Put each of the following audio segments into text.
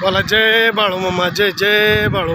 बोला जय बाळू मामा जय जय बाळू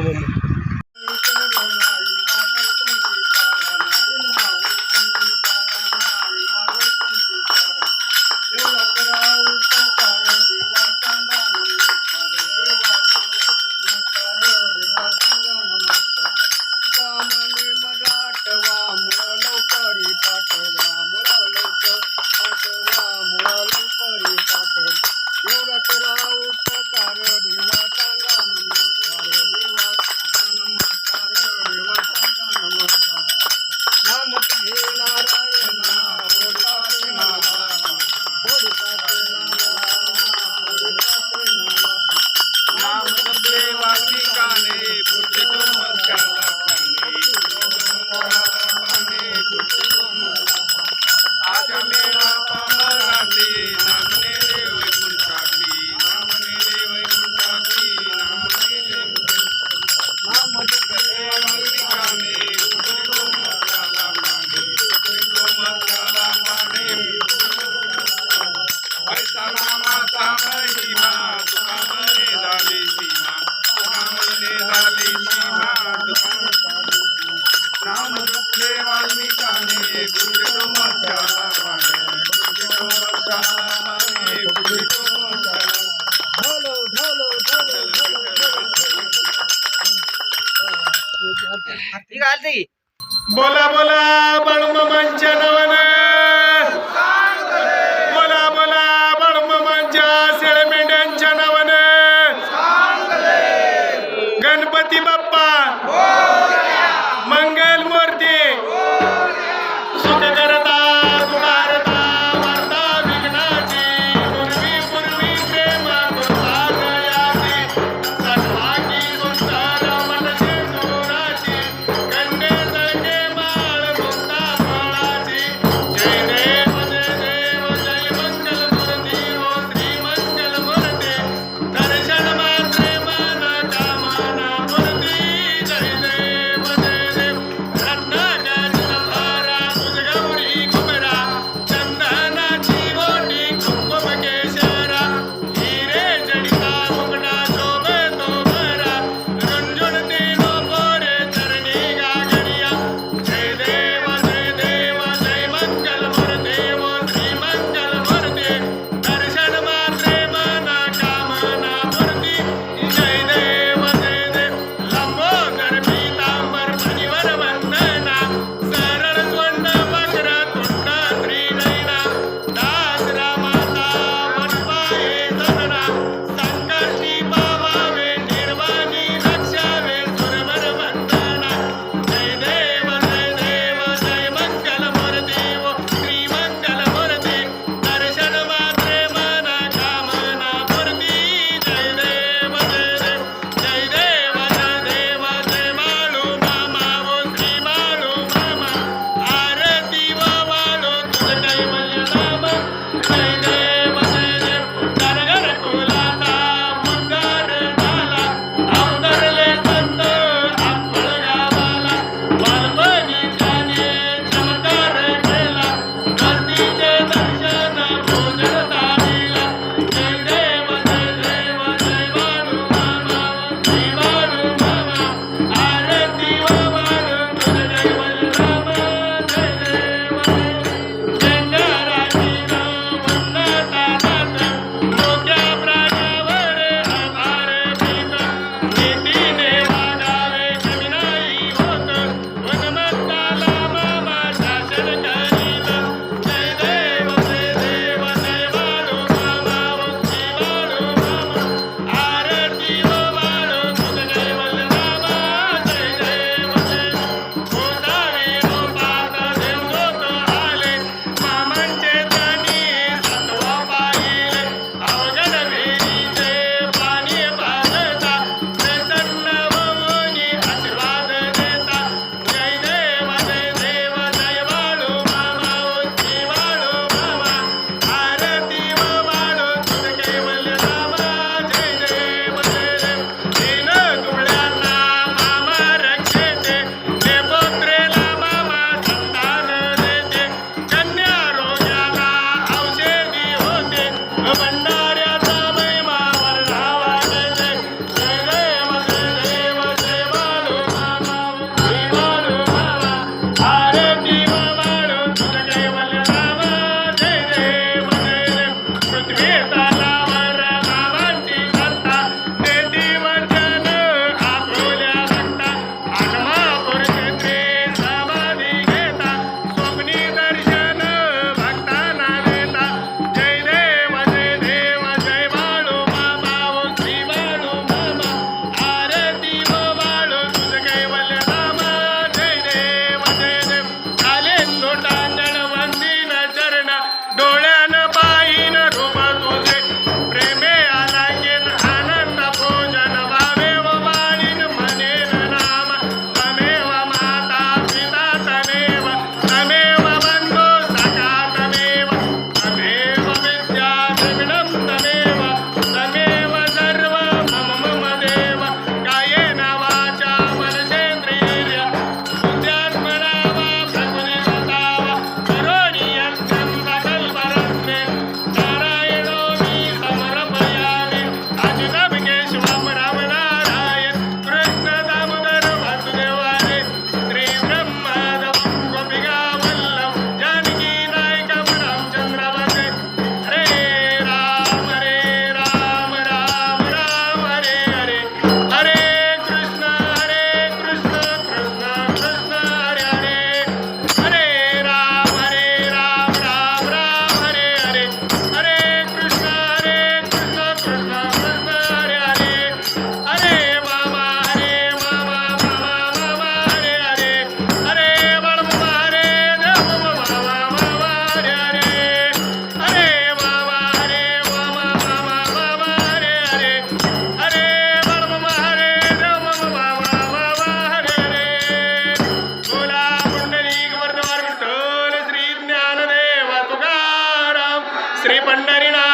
மன்னரினா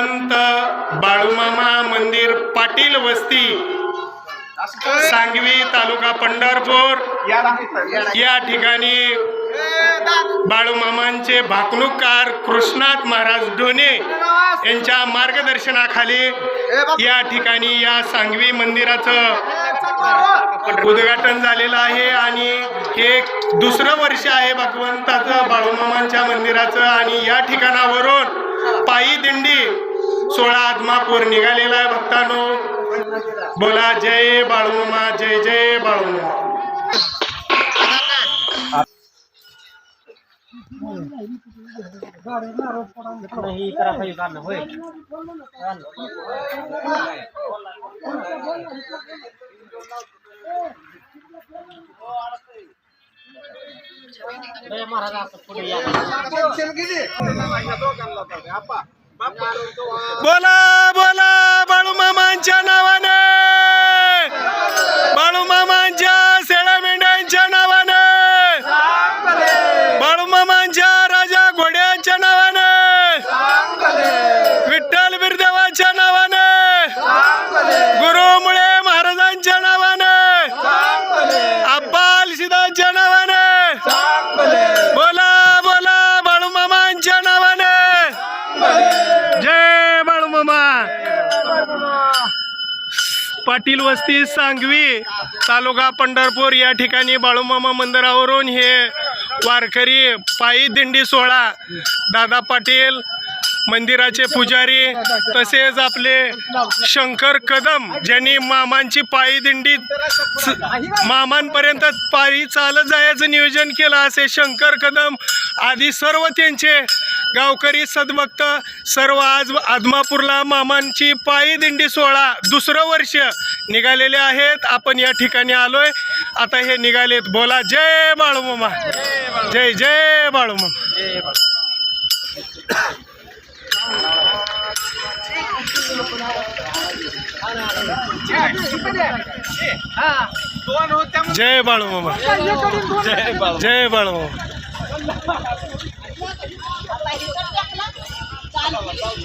संत बाळूमामा मंदिर पाटील वस्ती सांगवी तालुका पंढरपूर. या ठिकाणी बाळूमामांचे भाकणूककार कृष्णात महाराज डोने यांच्या मार्गदर्शनाखाली या ठिकाणी या सांगवी मंदिराचं उद्घाटन झालेलं आहे आणि हे दुसरं वर्ष आहे भगवंताचं बाळूमामांच्या मंदिराचं आणि या ठिकाणावरून पायी दिंडी सोळा आदमापूर निघालेला आहे भक्तांनो बोला जय बाळूमामा जय जय बाळूमामा नाही करा पाहिजे काढणं होय महाराज बोला बोला बाळू मामांच्या नावाने. पाटील वस्ती सांगवी तालुका पंढरपूर या ठिकाणी बाळूमामा मंदिरावरून हे वारकरी पायी दिंडी सोहळा. दादा पाटील मंदिराचे पुजारी तसेच आपले शंकर कदम ज्यांनी मामांची पायी दिंडी मामांपर्यंत पायी चालत जायचं नियोजन केलं असे शंकर कदम आदी सर्व त्यांचे गावकरी सद्भक्त सर्व आज आदमापूरला मामांची पायी दिंडी सोहळा दुसरं वर्ष निघालेले आहेत. आपण या ठिकाणी आलोय. आता हे निघालेत. बोला जय बाळूमामा. जय जय बाळूमामा. जय बाळूमामा जय बाळूमामा आता हे तर टाकला. चालू केली.